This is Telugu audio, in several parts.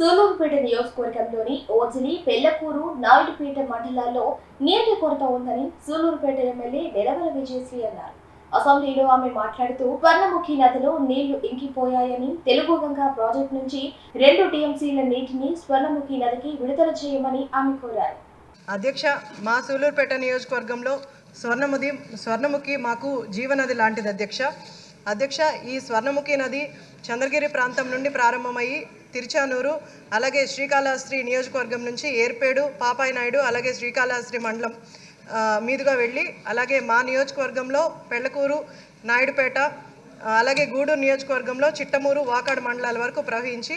సూలూరుపేట నియోజకవర్గంలోని ఓజిలి పెళ్ళకూరు నాయుడుపేట మండలాల్లో నీటి కొరత ఉందని సూలూరుపేట ఎమ్మెల్యే నెలవల విజయశ్రీ అన్నారు. అసెంబ్లీలో ఆమె మాట్లాడుతూ స్వర్ణముఖి నదిలో నీళ్ళు ఇంకిపోయాయని తెలుగు గంగా ప్రాజెక్టు నుంచి రెండు టీఎంసీల నీటిని స్వర్ణముఖి నదికి విడుదల చేయమని ఆమె కోరారు. అధ్యక్ష మా సూలూరుపేట నియోజకవర్గంలో స్వర్ణముది స్వర్ణముఖి మాకు జీవనది లాంటిది అధ్యక్ష. అధ్యక్ష ఈ స్వర్ణముఖి నది చంద్రగిరి ప్రాంతం నుండి ప్రారంభమయ్యి తిరుచానూరు అలాగే శ్రీకాళహస్త్రి నియోజకవర్గం నుంచి ఏర్పేడు పాపాయి నాయుడు అలాగే శ్రీకాళహస్త్రి మండలం మీదుగా వెళ్ళి అలాగే మా నియోజకవర్గంలో పెళ్ళకూరు నాయుడుపేట అలాగే గూడూరు నియోజకవర్గంలో చిట్టమూరు వాకాడు మండలాల వరకు ప్రవహించి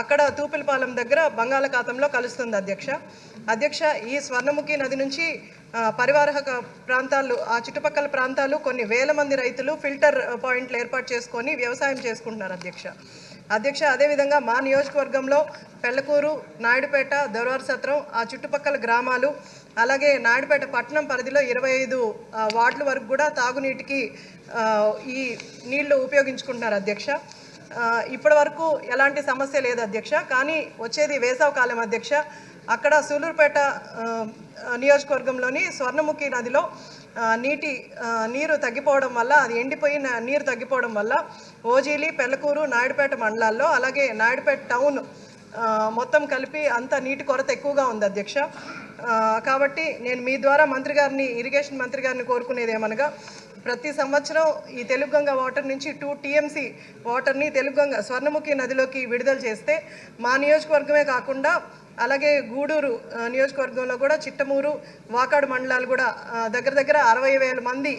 అక్కడ తూపిలపాలెం దగ్గర బంగాళాఖాతంలో కలుస్తుంది అధ్యక్ష. అధ్యక్ష ఈ స్వర్ణముఖి నది నుంచి పరివాహక ప్రాంతాలు ఆ చుట్టుపక్కల ప్రాంతాలు కొన్ని వేల మంది రైతులు ఫిల్టర్ పాయింట్లు ఏర్పాటు చేసుకొని వ్యవసాయం చేసుకుంటున్నారు అధ్యక్ష. అధ్యక్ష అదేవిధంగా మా నియోజకవర్గంలో పెళ్ళకూరు నాయుడుపేట దొరవారి సత్రం ఆ చుట్టుపక్కల గ్రామాలు అలాగే నాయుడుపేట పట్టణం పరిధిలో ఇరవై ఐదు వార్డుల వరకు కూడా తాగునీటికి ఈ నీళ్ళు ఉపయోగించుకుంటున్నారు అధ్యక్ష. ఇప్పటి వరకు ఎలాంటి సమస్య లేదు అధ్యక్ష కానీ వచ్చేది వేసవకాలం అధ్యక్ష. అక్కడ సూలూరుపేట నియోజకవర్గంలోని స్వర్ణముఖి నదిలో నీటి నీరు తగ్గిపోవడం వల్ల అది ఎండిపోయి నీరు తగ్గిపోవడం వల్ల ఓజీలి పెళ్ళకూరు నాయుడుపేట మండలాల్లో అలాగే నాయుడుపేట టౌన్ మొత్తం కలిపి అంత నీటి కొరత ఎక్కువగా ఉంది అధ్యక్ష. కాబట్టి నేను మీ ద్వారా మంత్రి గారిని ఇరిగేషన్ మంత్రి గారిని కోరుకునేది ఏమనగా ప్రతి సంవత్సరం ఈ తెలుగు గంగ వాటర్ నుంచి టూ టీఎంసీ వాటర్ని తెలుగు గంగ స్వర్ణముఖి నదిలోకి విడుదల చేస్తే మా నియోజకవర్గమే కాకుండా అలాగే గూడూరు నియోజకవర్గంలో కూడా చిట్టమూరు వాకాడు మండలాలు కూడా దగ్గర దగ్గర అరవై వేల మంది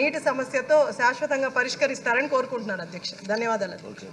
నీటి సమస్యతో శాశ్వతంగా పరిష్కరిస్తారని కోరుకుంటున్నాను అధ్యక్ష. ధన్యవాదాలు.